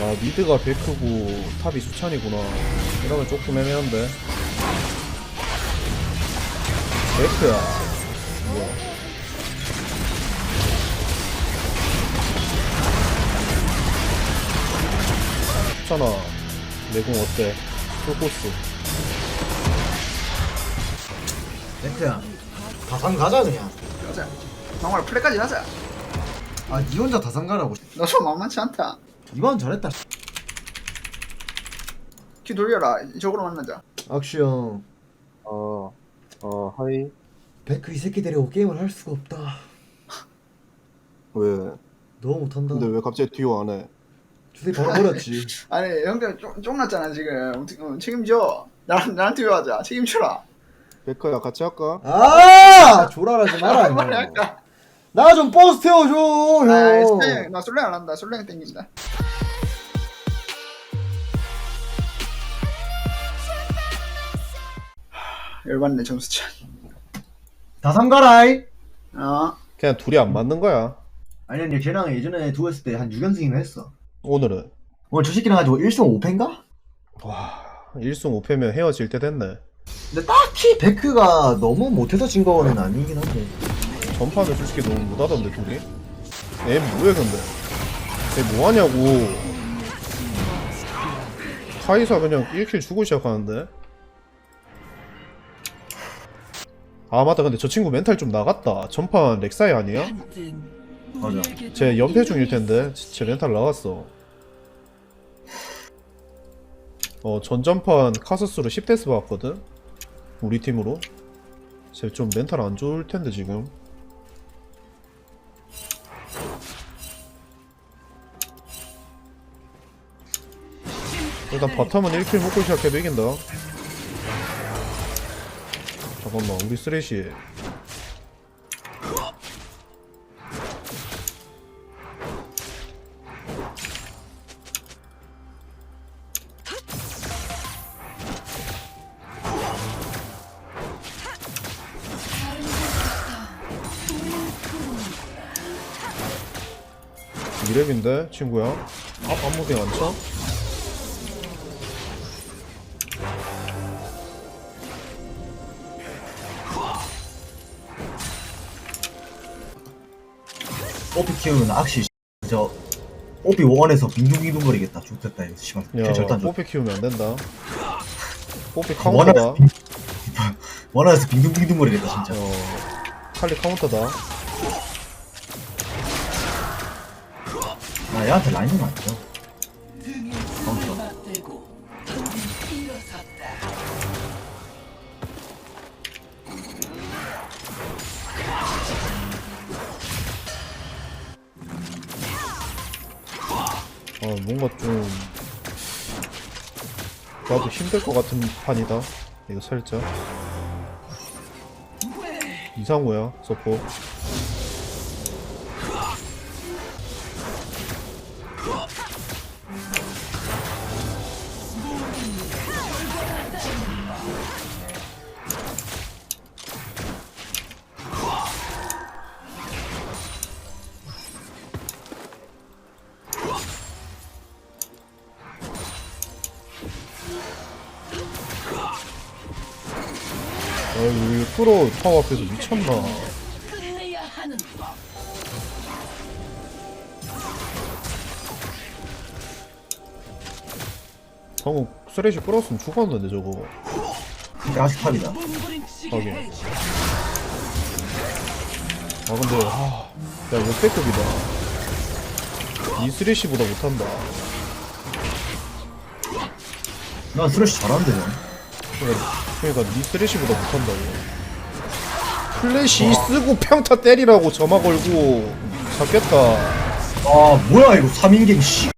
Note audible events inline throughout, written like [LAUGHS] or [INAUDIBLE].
아 미드가 베크고 탑이 수찬이구나 이러면 조금 애매한데 베크야 뭐야 수찬아 내공 어때? 풀코스 멘트야 다산 가자 그냥 가자. 정말 플레까지 하자. 아니 혼자 다산 가라고 너 좀 만만치 않다. 이번 잘했다 키 돌려라. 이쪽으로 만나자. 악슈 형 어, 어, 하이. 베크 이 새끼 데리고 게임을 할 수가 없다 왜? 너무 못한다 근데 왜 갑자기 듀오 안 해? 주새 바로 버렸지 [LAUGHS] 아니 형들 쫑, 쫑났잖아 지금. 어떻게- 어, 책임져. 나랑 나랑 뛰어하자. 책임져라. 베크야 같이 할까? 아 조랄하지 마라 빨리. 할까? 나좀 버스 태워줘 아, 형 솔랭, 나 솔랭 안 한다. 솔랭 땡긴다. 열받네 점수차. 다산 가라이 어. 그냥 둘이 안 맞는 거야. 아니 아니 걔랑 예전에 두어 했을 때 한 6연승이나 했어 오늘은. 오늘 저 새끼랑 가지고 1승 5패인가? 와, 1승 5패면 헤어질 때 됐네. 근데 딱히 베크가 너무 못해서 진 거는 아니긴 한데 전판은 솔직히 너무 못하던데, 둘이? 얘 뭐야, 근데? 얘 뭐하냐고. 카이사 그냥 1킬 주고 시작하는데? 아, 맞다. 근데 저 친구 멘탈 좀 나갔다. 전판 렉사이 아니야? 맞아 제 연패 중일 텐데 제 멘탈 나갔어. 어 전전판 카서스로 10데스 받았거든. 우리 팀으로. 쟤 좀 멘탈 안 좋을 텐데 지금. 일단 바텀은 1킬 먹고 시작해도 이긴다. 잠깐만 우리 쓰레쉬 이랩인데 친구야 앞 안무빙 안 쳐? 오피 키우는 악시 저 오피 원에서 빙둥빙둥거리겠다. 좋겠다 이거. 씨발 야 절대 안 좋아 뽀삐 키우면 안 된다. 뽀삐 원에서 카운터다. 빙- [LAUGHS] 원에서 빙둥빙둥거리겠다 진짜. 어 칼리 카운터다. 나 얘한테 라인은 아니 아 뭔가 좀 나도 힘들 것 같은 판이다. 이거 살짝. 이상호야 서포 일부러 타워 앞에서 미쳤나. 방금 쓰레쉬 끌었으면 죽었는데 저거. 근데 아직 탑이다. 몸부림치게 하긴. 아 근데 아, 야 역대급이다. 이 쓰레쉬보다 못한다. 난 스레쉬 잘하는데 형 그러니까, 그러니까 니 쓰레쉬보다 못한다고 플래시 쓰고 평타 때리라고 점화 걸고 잡겠다. 아 뭐야 이거 3인갱 씨.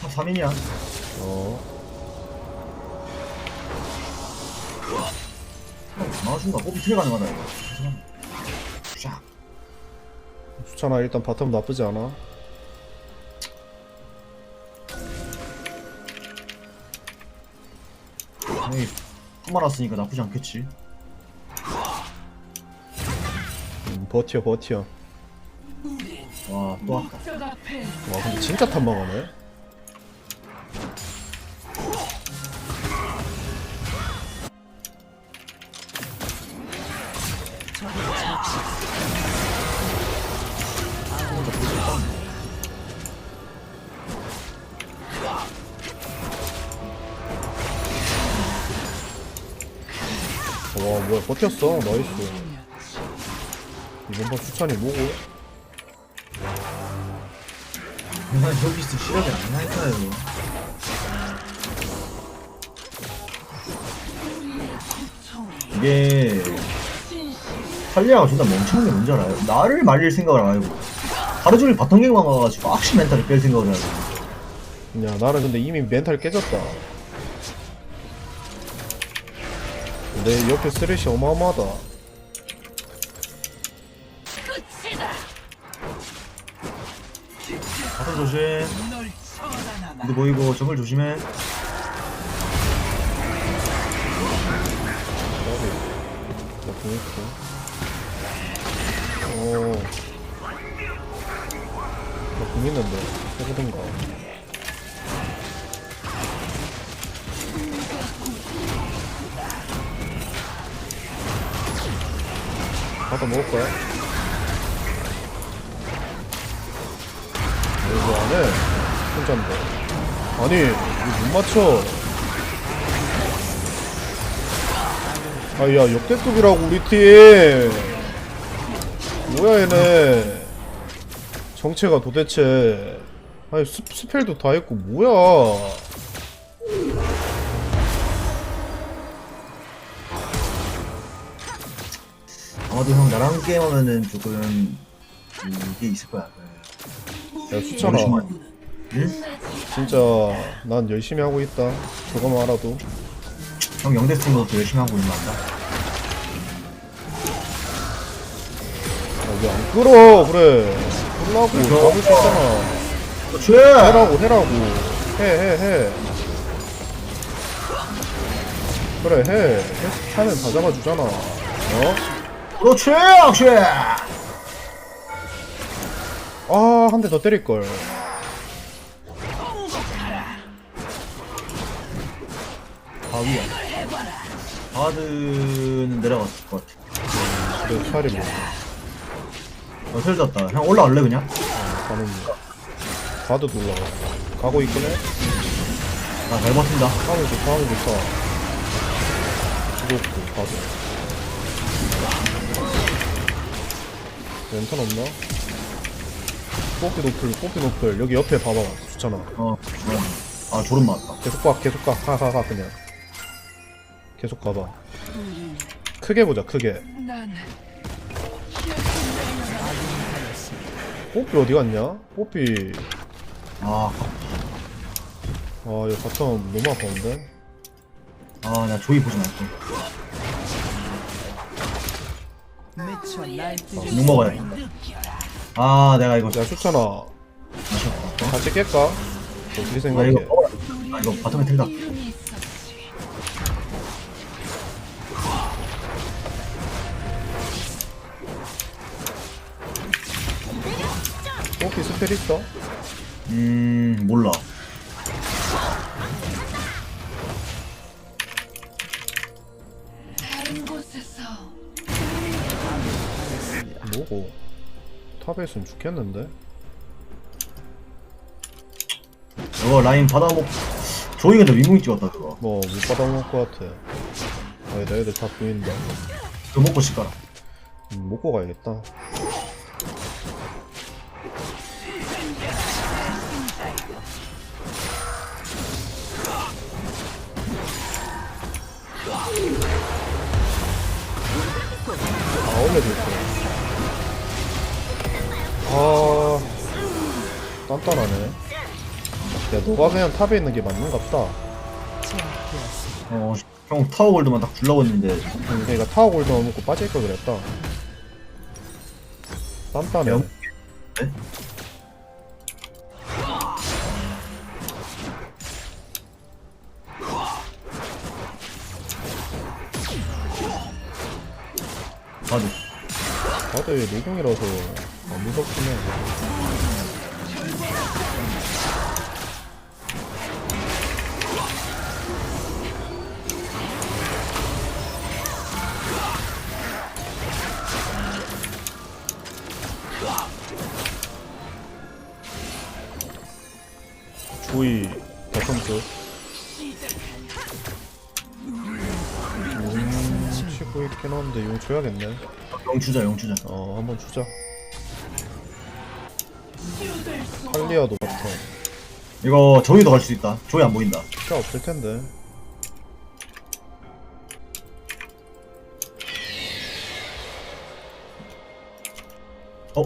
탑 3인이야. 어. 나와준다 뽀피 트레 가능하다 이거. 쫙 수찬아 일단 바텀 나쁘지 않아 형이 뿜만 왔으니까 나쁘지 않겠지. 음, 버텨 버텨. 와또 왔다. 적 앞에 와 근데 진짜 탐망하네 버텼어. 나이스. 이번 번 추천이 뭐고? 인간 저기스 시력이 안 날까요. 이게 탈리아가 존나 멍청한 게 뭔지 알아요? 나를 말릴 생각을 안 하고 하루 종일 바텀 갱만 가가지고 악시 멘탈을 뺄 생각을 하고. 야 나는 근데 이미 멘탈 깨졌다 내 옆에 쓰레쉬 어마어마하다. 바텀 조심. 이거 보이고 정글 조심해 나 보냈어 오. 나공 있는데 해보든가 받아 먹을 거야? 왜안 해? 혼자인데. 아니 이거 못 맞춰. 아 야 역대급이라고 우리 팀. 뭐야 얘네. 정체가 도대체. 아니 스, 스펠도 다 했고 뭐야 아마도 형 나랑 게임하면은 조금 이게 있을 거야. 야 수찬아. 잠시만. 응? 진짜 난 열심히 하고 있다. 그거만 알아도. 형 영대 것도 열심히 하고 있는 거 안다 아, 왜안 끌어? 그래. 끌라고? 잡을 수 있잖아. 그렇지. 해라고 해라고. 해 해 해. 그래 해. 해- 하면 다 잡아주잖아. 어? 그렇지 역시. 아 한 대 더 때릴걸. 바위야. 바드는 내려갔을 것 같아. 그래 차리 뭐. 어 틀렸다. 형 올라갈래 그냥? 가는 거 가드도 올라가 가고 있긴 해 나잘 버틴다. 하면 좋다 하면 좋다 죽었고 가드 왼턴 없나? 뽑기 노플 뽑기 노플 여기 옆에 봐봐 좋잖아 어, 어. 아 졸음 맞다 계속 가 계속 가 가 가 가 그냥 계속 가봐 크게 보자 크게 난 뽀삐 어디 갔냐? 뽀삐 아, 아 이거 바텀 너무 아까운데? 아, 나 조이 보지 말게. 못 먹어야 돼. 아, 내가 이거 야 수찬아 아쉽다. 같이 깰까? 어떻게 나 생각해? 이거 먹어야 돼. 아, 이거 바텀에 틀다. 뽀삐 스펠 있어? 음, 몰라. 탑에 있으면 좋겠는데? 이거 라인 받아먹. 조이가 저 윙윙 찍었다 그거. 뭐 못 받아먹을 것 같아 아니다 애들 다 보인다 그거 먹고 싶더라. 음, 먹고 가야겠다 아 원래도 있어 아 단단하네 야 너가 그냥 탑에 있는 게 맞는갑다 어, 형 타워 골드만 딱 주려고 했는데. 음, 그러니까 타워 골드 넣어놓고 빠질 걸 그랬다 단단해 영- 네? 바드. 다들 노공이라서 안 무섭긴 해. 조이 쪽. 음, 치고 있긴 한데 용 줘야겠네. 용 주자 용 주자 어, 한번 주자. 탈리아도 바텀. 이거 조이도 갈 수 있다 조이 안 보인다 필요 없을 텐데. 어?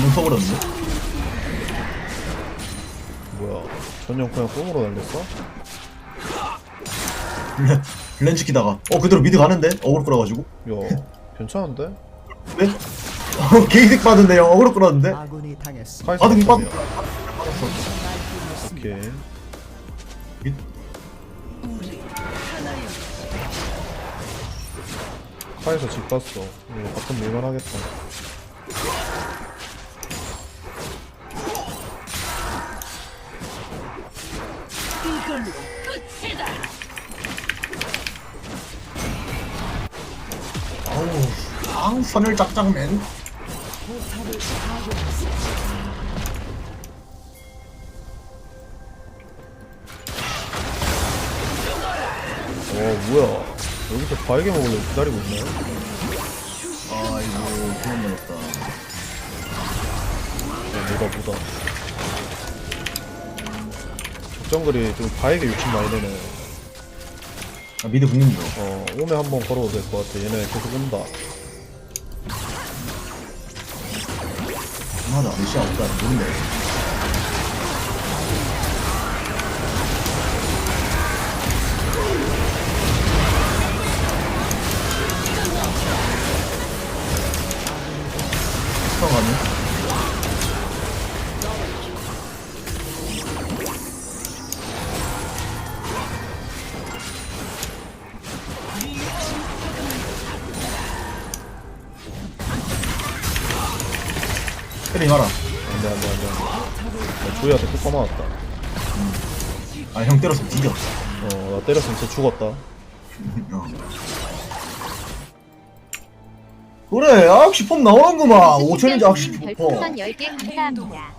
눈 써버렸네 뭐야? 전용 그냥 꽁으로 날렸어? 블렌, 블렌 지키다가 어 그대로 미드 가는데? 어그로 끌어가지고 야, [LAUGHS] 괜찮은데? 네? 어, 게이득 받은데요 어그로 끌었는데? 아군이 받 바텀이야. 오케이. 카이사 집 갔어. 이거 바텀 밀만 하겠다. 이걸로 끝이다. 어우 앙 선을 짝짝맨 어. 어, 뭐야? 여기서 바에게 먹으려고 기다리고 있네. 아이고 그만 먹었다 어, 뭐다, 뭐다. 적정글이 좀 바에게 욕심 많이 내네. 아 미드 붙는 중 어, 오면 한번 걸어도 될 것 같아. 얘네 계속 온다. 안 시야 없다 모른다 스턴 때리지 마라 안 돼, 안 돼, 안 돼. 안 돼. 나 조이한테 뚝 까맞았다. 아 형 때렸으면 뒤져 어, 나 때렸으면 진짜 죽었다. 어. 그래 악시 폼 나오는구만 5천인지 악시 폼 별풍선 10개 감사합니다.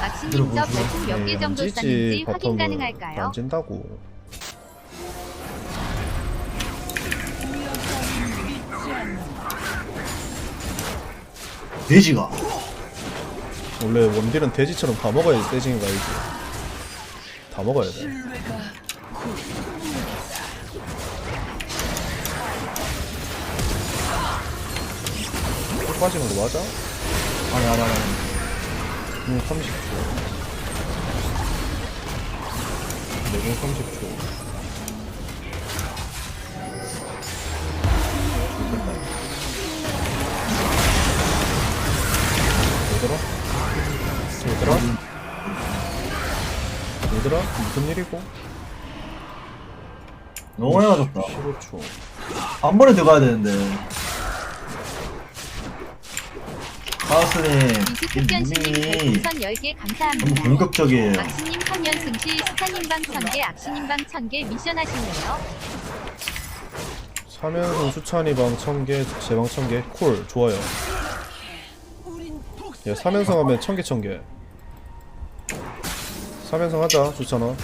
막신님 저 별풍 몇 개 정도 썼는지 확인 가능할까요? 안 진다고. 돼지가 원래 원딜은 돼지처럼 다 먹어야 세징인 거 알지? 다 먹어야 돼. 빠지는 거 맞아? 아니 아니 아니 응, 30초. 내공 30초. 얘들아? 얘들아? 얘들아? 무슨 일이고? 너무 많이 맞았다 15초. 한 번에 들어가야 되는데 이님이 별풍선 10개 너무 감사합니다. 공격적이에요 막신님 3연승 시 스타님방 1000개, 악신님방 1000개 미션 하실래요? 3연승 수찬이 방 1000개, 제방 1000개, 콜, 좋아요. 야, 3연승 하면 1000개, 1000개. 3연승 하자, 좋잖아.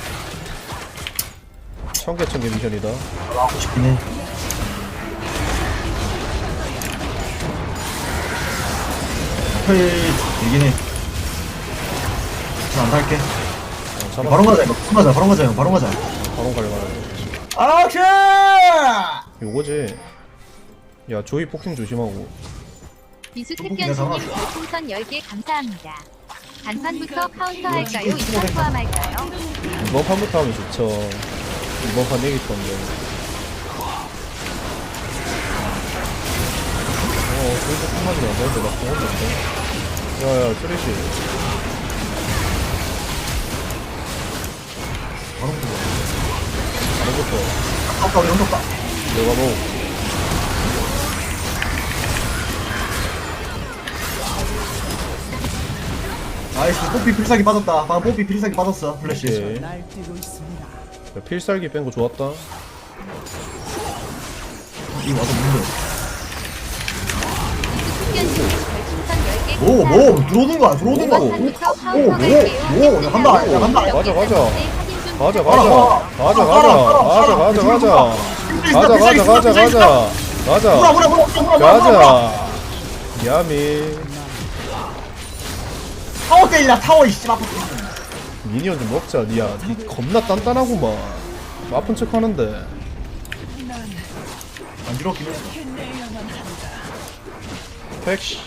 1000개, 1000개 미션이다. 하고 싶긴 해헐해 저안 탈게 어, 잡아. 바로 가자 이거 바로 가자 바로 가자 형 바로 가자 바로 갈만하네. 액션 요거지. 야, 조이 폭킹 조심하고. 미스특견신님 별풍선 10개 감사합니다. 단판부터 카운터 할까요? 이판 포함할까요? 이번 판부터 하면 좋죠. 이번 판 얘기 건데. 어, 조이도 폭맞이 나는데, 나 공원인데. 야, 야, 쓰레쉬. 바로 가자 잘해줬어. 아까 우리 혼자 내가 뭐. 나이스 뽀삐 필살기 빠졌다 방금 뽀삐 필살기 빠졌어 플래시 오케이. 야, 필살기 뺀 거 좋았다. 이 와서 문제 숙변신 별풍선 10개 뭐, 뭐, 들어오는 거야, 들어오는 거야. 판부터 오, 오, 오, 야, 간다, 야, 간다. 가자, 가자. 가자, 가라, 가자. 가라. 가자, 가라, 가자, 가라. 가자, 가자. 가자, 가자, 가자, 가자. 가자. 물어, 물어, 물어, 물어, 물어. 가자. 야미. 타워 때리라, 타워, 이씨, 아파. 미니언 좀 먹자, 니야. 니 겁나 단단하구만. 아픈 척 하는데. 안 들었긴 했어. 택시.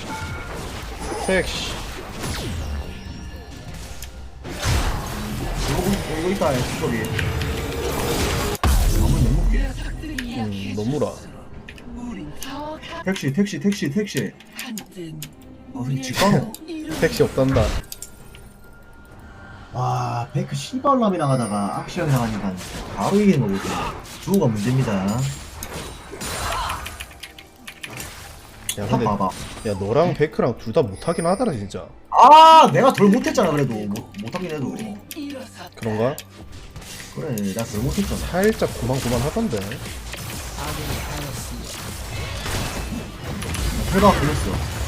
택시. 이거, 이거 있다, 수석이. 아무리 내먹게. 녀석들이 음, 너무라. 택시, 택시, 택시, 택시. 한든 아, 가노. 택시 없단다. 와, 베이크 시발람이랑 하다가 악시형이랑 하니까 바로 이기는 거거든. 주호가 문제입니다. 야, 딱 근데, 봐봐. 야, 너랑 베크랑 둘 다 못하긴 하더라, 진짜. 아, 내가 덜 못했잖아, 그래도. 못, 못하긴 해도. 그런가? 그래, 내가 덜 못했잖아. 살짝 고만고만 하던데. 혈가 걸렸어.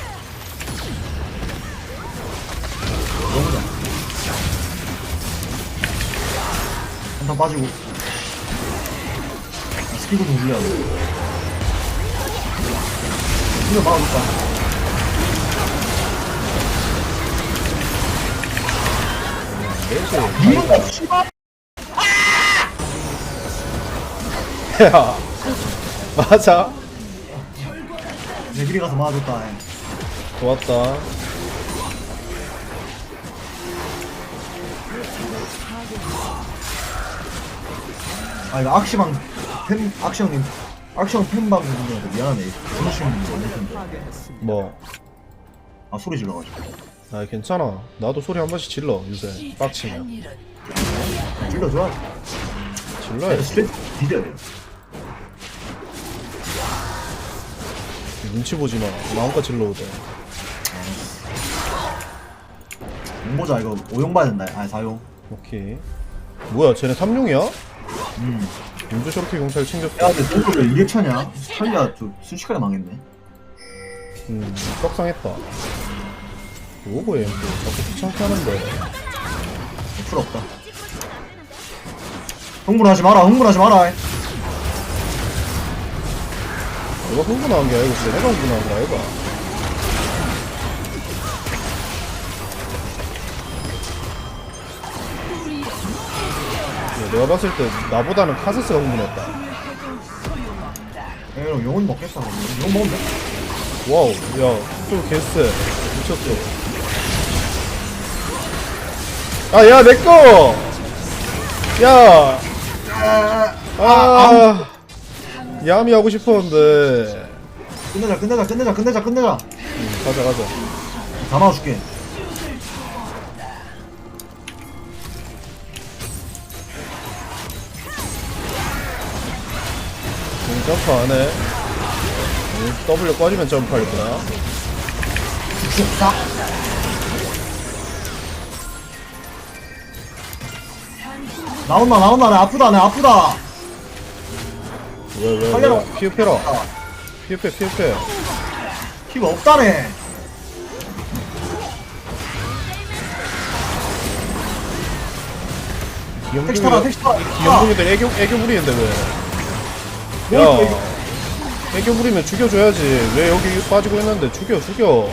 너무다. 한탄 빠지고. 스피드 좀 올려야 돼. 이거 막아볼까? 이거 씨발! 야. 맞아. 내 길이 가서 막아줬다. 예. 좋았다. 아, 이거 악시방, 팬, 악시형님, 악시형 팬방 분들한테 미안하네. 주무시는 분들 못했는데. 뭐. 아, 소리 질러가지고. 아 괜찮아. 나도 소리 한 번씩 질러 요새 빡치면. 질러줘. 질러야 내가 스트레스 뒤져야 돼. 눈치 보지 마. 마음껏 질러도 돼. 용보자, 이거 5용 봐야 된다. 아, 4용. 오케이. 뭐야 쟤네 삼룡이야? 음. 윤주 저렇게 용찰 챙겼어. 야, 근데 저거 왜 이래 차냐? 스탈리아 저 순식간에 망했네. 음, 떡상했다. 뭐고 얘 또. 자꾸 귀찮게 하는데. 풀 없다. 흥분하지 마라, 흥분하지 마라. 내가 흥분한 게 아니고 진짜 내가 흥분한 거야 얘가. 내가 봤을 때 나보다는 카세스가 흥분했다. 에이, 용은 먹겠다. 그럼. 용 먹으면 돼. 와우, 야, 좀 개쎄. 미쳤어. 아, 야, 내꺼! 야! 아, 야미 하고 싶었는데. 끝내자, 끝내자, 끝내자, 끝내자, 끝내자. 음, 가자, 가자. 다 나와줄게. 점프 안 해. 음, W 꺼지면 점프할 거야. 죽사. 나온다, 나온다. 나 아프다, 나 아프다. 왜, 왜, 살려라. 왜. 피흡해라. 피흡해, 피흡해. 피가 없다네. 택시 타라, 택시 타라. 기영둥이들 애교, 애교 부리는데 왜? 뭐 야, 애교 부리면 죽여줘야지. 왜 여기 빠지고 있는데 죽여, 죽여.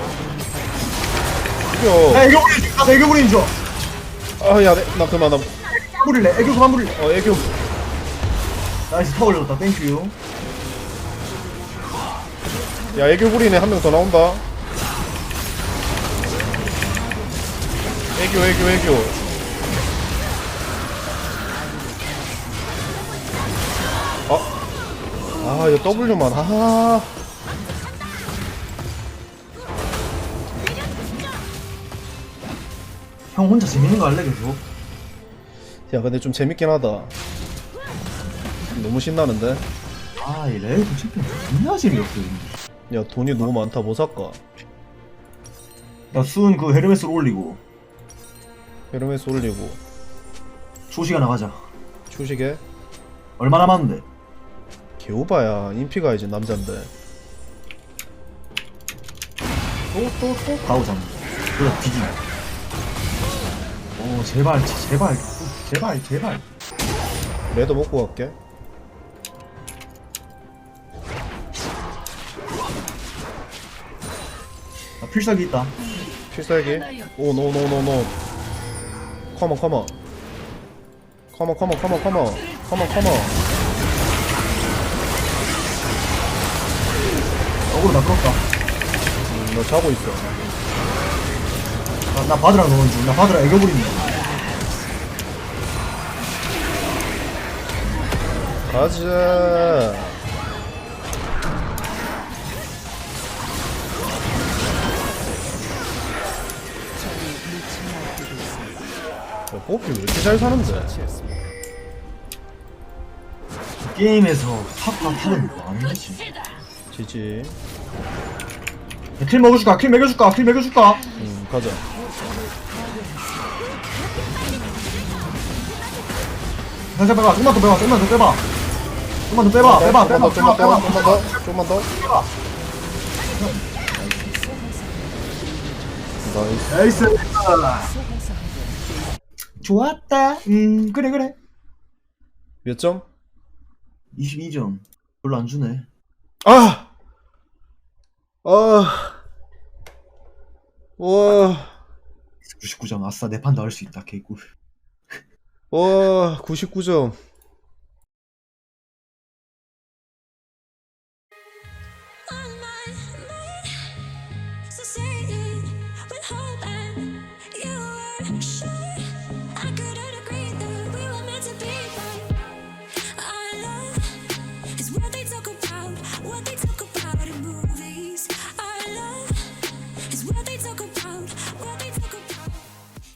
죽여. 야, 애교 부린 줄, 나 애교 부린 줄. 아, 야, 내- 나 그만, 나, 부릴래, 애교 그만 부릴래. 어, 애교. 나이스 타 올렸다, 땡큐. 야, 애교 부리네. 한 명 더 나온다. 애교, 애교, 애교. 아, 아, 이거 W만, 아. 형 혼자 재밌는 거 할래, 계속? 야, 근데 좀 재밌긴 하다. 너무 신나는데? 아, 이 레이드 챔피언 존나 재미없어. 야, 돈이 너무 많다. 뭐 살까? 야, 수은 그 헤르메스로 올리고. 헤르메스 올리고 초시가 나가자 추시게 얼마 남았는데 개오바야 인피가 이제 남잔데. 또 또 또? 가오 잡는 그래 뒤지 오 제발 제- 제발 제발 제발. 레드 먹고 갈게. 아, 필살기 있다. 필살기? 오노노노노. 컴온 컴온. 컴온 컴온 컴온 컴온. 컴온 컴온 어그로 나 끌었다. 음, 너 자고 있어. 나, 나 바드랑 노는 중나 바드랑 애교 부린다 가자. 야, 뽀삐 왜 이렇게 잘 사는데? 게임에서 탑과 탑은 뭐 하는 거지? 지지. 야, 킬 먹여줄까? 킬 먹여줄까? 킬 먹여줄까? 음 가자. 살짝 빼봐. 조금만 더 빼봐. 조금만 더 빼봐. 조금만 더 빼봐. 빼봐. 빼봐 좀만 빼봐. 더 좀만 빼봐. 더 좀만 더. 빼봐. 나이스. 나이스. 좋았다. 음 그래 그래. 몇 점? 22점. 별로 안 주네. 아! 아! 와, 99점 아싸 내 판 더 할 수 있다 개꿀 와, 99점.